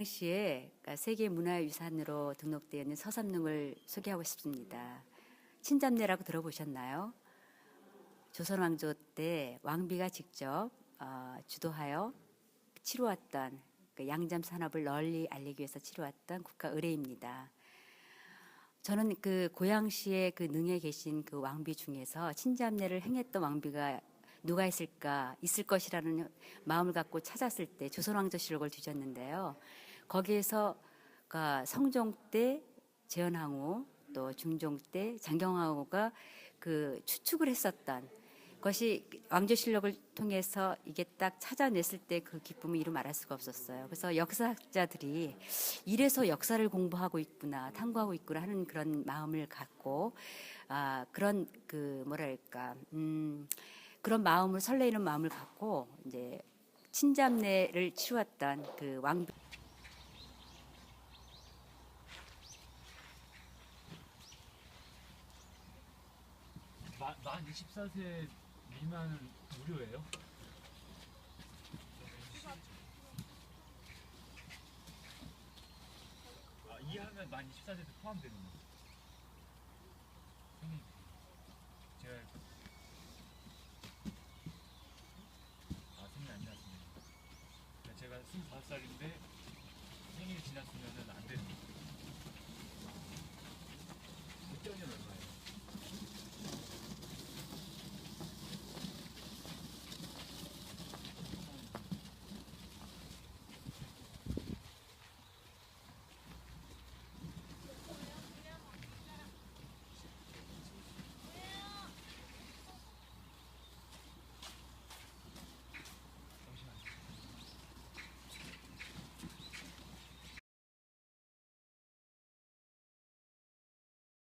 당시에 그러니까 세계 문화유산으로 등록되어 있는 서삼릉을 소개하고 싶습니다. 친잡내라고 들어보셨나요? 조선 왕조 때 왕비가 직접 어, 주도하여 치루었던 그 양잠 산업을 널리 알리기 위해서 치루었던 국가 의례입니다. 저는 그 고양시의 그 능에 계신 그 왕비 중에서 친잡내를 행했던 왕비가 누가 있을까 있을 것이라는 마음을 갖고 찾았을 때 조선왕조실록을 뒤졌는데요. 거기에서 그러니까 성종 때 재현항우 또 중종 때 장경항우가 그 추측을 했었던 것이 왕조실록을 통해서 이게 딱 찾아냈을 때 그 기쁨을 이루 말할 수가 없었어요. 그래서 역사학자들이 이래서 역사를 공부하고 있구나, 탐구하고 있구나 하는 그런 마음을 갖고 아 그런 그 뭐랄까 음 그런 마음을 설레이는 마음을 갖고 이제 친잡내를 치루었던 그 왕. 마, 만 24세 미만은 무료예요? 아, 이하면 만 24세도 포함되는 거. 형님, 제가 아 생일 안 지났습니다. 제가 25살인데 생일이 지났으면은 안 되는 거.